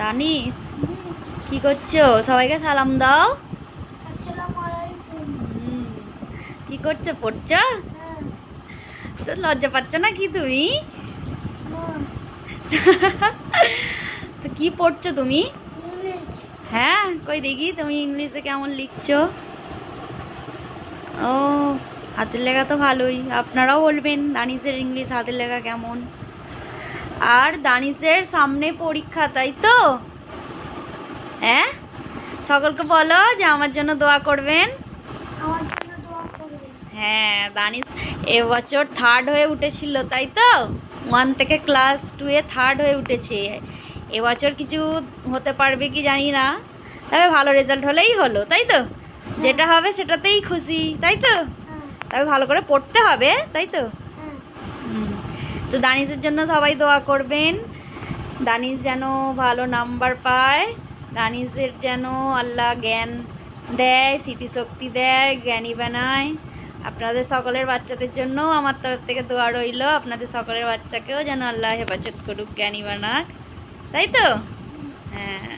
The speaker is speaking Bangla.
দানিস কি করছ? সবাইকে সালাম দাও। কি করছ? পড়ছো? হ্যাঁ। তো লজ্জা পাচ্ছ না কি তুমি? তো কি পড়ছো তুমি? হ্যাঁ কই দেখি তুমি ইংলিশে কেমন লিখছো? ও হাতের লেখা তো ভালোই। আপনারাও বলবেন দানিসের ইংলিশ হাতের লেখা কেমন? আর দানিসের সামনে পরীক্ষা তাই তো? হ্যাঁ? সকলকে বলো যে আমার জন্য দোয়া করবেন। হ্যাঁ দানিস এবছর থার্ড হয়ে উঠেছিল তাই তো? ওয়ান থেকে ক্লাস টুয়ে থার্ড হয়ে উঠেছে। এবছর কিছু হতে পারবে কি জানি না। তবে ভালো রেজাল্ট হলেই হলো তাই তো? যেটা হবে সেটাতেই খুশি তাই তো? হ্যাঁ। তবে ভালো করে পড়তে হবে তাই তো? হ্যাঁ। তো দানিসের জন্য সবাই দোয়া করবেন। দানিস যেন ভালো নাম্বার পায়। দানিসের যেন আল্লাহ জ্ঞান দেয়, স্মৃতিশক্তি দেয়, জ্ঞানী বানায়। আপনাদের সকলের বাচ্চাদের জন্য আমার তরফ থেকে দোয়া রইল। আপনাদের সকলের বাচ্চাকেও যেন আল্লাহ হেফাজত করুক, জ্ঞানী বানাক। তাই তো? হ্যাঁ।